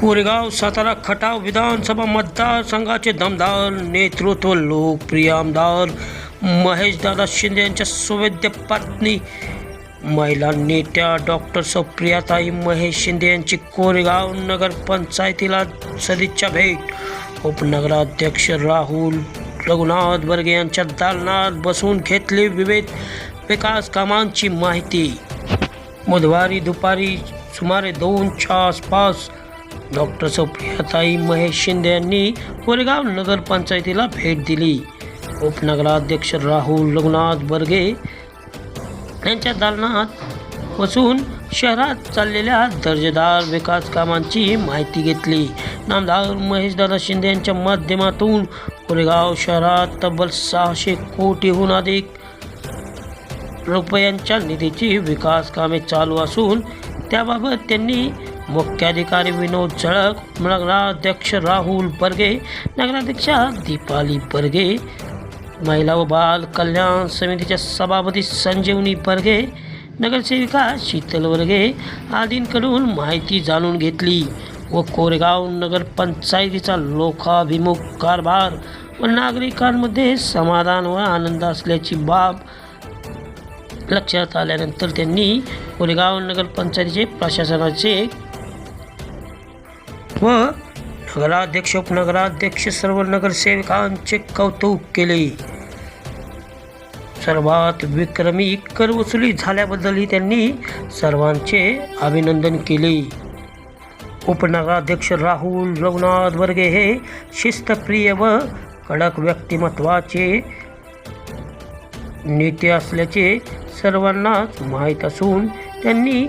कोरेगाव सातारा खटाव विधानसभा मतदारसंघाचे दमदार नेतृत्व लोकप्रिय आमदार महेशदादा शिंदे यांच्या सुवेद्य पत्नी महिला नेत्या डॉक्टर सुप्रियाताई महेश शिंदे यांची कोरेगाव नगर पंचायतीला सदिच्छा भेट. उपनगराध्यक्ष राहुल रघुनाथ बर्गे यांच्या दालनात बसून घेतली विविध विकास कामांची माहिती. बुधवारी दुपारी सुमारे दोनच्या आसपास डॉक्टर सुप्रियाताई महेश शिंदे यांनी कोरेगाव नगरपंचायतीला भेट दिली. उपनगराध्यक्ष राहुल रघुनाथ बर्गे यांच्या दालनात बसून शहरात चाललेल्या दर्जेदार विकास कामांची माहिती घेतली. नामदार महेशदादा शिंदे यांच्या माध्यमातून कोरेगाव शहरात तब्बल सहाशे कोटीहून अधिक रुपयांच्या निधीची विकास कामे चालू असून त्याबाबत त्यांनी मुख्याधिकारी विनोद झळक नगराध्यक्ष राहुल बर्गे नगराध्यक्षा दीपाली बर्गे महिला व बाल कल्याण समितीच्या सभापती संजीवनी बर्गे नगरसेविका शीतल वर्गे आदींकडून माहिती जाणून घेतली व कोरेगाव नगरपंचायतीचा लोकाभिमुख कारभार व नागरिकांमध्ये समाधान व आनंद असल्याची बाब लक्षात आल्यानंतर त्यांनी कोरेगाव नगरपंचायतीचे प्रशासनाचे व नगराध्यक्ष उपनगराध्यक्ष सर्व नगरसेवकांचे कौतुक केले. सर्वात विक्रमी कर वसुली झाल्याबद्दलही त्यांनी सर्वांचे अभिनंदन केले. उपनगराध्यक्ष राहुल रघुनाथ वर्गे हे शिस्तप्रिय व कडक व्यक्तिमत्वाचे नेते असल्याचे सर्वांनाच माहीत असून त्यांनी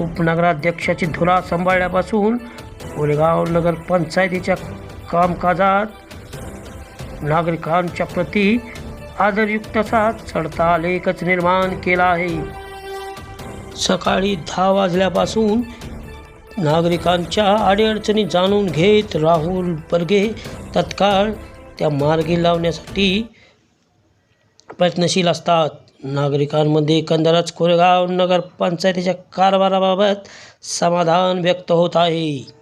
उपनगराध्यक्षाची धुरा सांभाळल्यापासून कोरेगाव नगरपंचायतीच्या कामकाजात नागरिकांच्या प्रती आदरयुक्त असा चढता लेखच निर्माण केला आहे. सकाळी दहा वाजल्यापासून नागरिकांच्या अडीअडचणी जाणून घेत राहुल बर्गे तत्काळ त्या मार्गी लावण्यासाठी प्रयत्नशील असतात. नागरिकांमध्ये एकंदरच कोरेगाव नगरपंचायतीच्या कारभाराबाबत समाधान व्यक्त होत आहे.